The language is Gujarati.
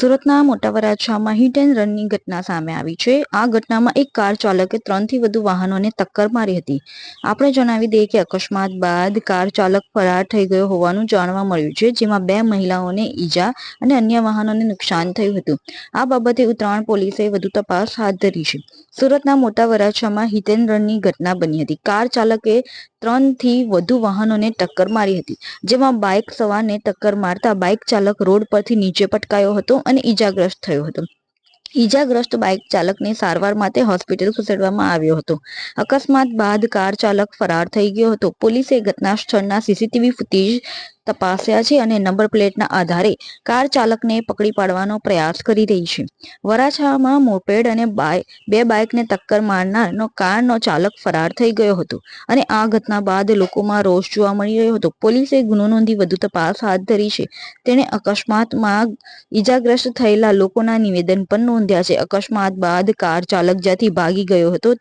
સુરતના મોટા વરાછામાં હિટ એન્ડ રનની ઘટના સામે આવી છે. આ ઘટનામાં એક કાર ચાલકે ત્રણથી વધુ વાહનોને ટક્કર મારી હતી. આપણે જણાવી દઈએ કે અકસ્માત બાદ કાર ચાલક ફરાર થઈ ગયો હોવાનું જાણવા મળ્યું છે, જેમાં બે મહિલાઓને ઈજા અને અન્ય વાહનોને નુકસાન થયું હતું. આ બાબતે ઉત્તરાયણ પોલીસે વધુ તપાસ હાથ ધરી છે. સુરતના મોટા વરાછામાં હિતેન્દ્રની ઘટના બની હતી. કાર ચાલકે ત્રણથી વધુ વાહનોને ટક્કર મારી હતી, જેમાં બાઇક સવારને ટક્કર મારતા બાઇક ચાલક રોડ પરથી નીચે પટકાયો હતો અને ઈજાગ્રસ્ત થયો હતો. ઈજાગ્રસ્ત બાઇક ચાલકને સારવાર માટે હોસ્પિટલ ખસેડવામાં આવ્યો હતો. અકસ્માત બાદ કાર ચાલક ફરાર થઈ ગયો હતો. પોલીસે ઘટના સ્થળના સીસીટીવી ફૂટેજ તપાસ્યા છે અને નંબર પ્લેટના આધારે કાર ચાલકને પકડી પાડવાનો પ્રયાસ કરી રહી છે. વરાછામાં મોપેડ અને બે બાઇકને ટક્કર મારનારનો કારનો ચાલક ફરાર થઈ ગયો હતો અને આ ઘટના બાદ લોકોમાં રોષ જોવા મળી રહ્યો હતો. પોલીસે ગુનો નોંધી વધુ તપાસ હાથ ધરી છે. તેણે અકસ્માતમાં ઈજાગ્રસ્ત થયેલા લોકોના નિવેદન પણ નોંધ્યા છે. અકસ્માત બાદ કાર ચાલક જ્યાંથી ભાગી ગયો હતો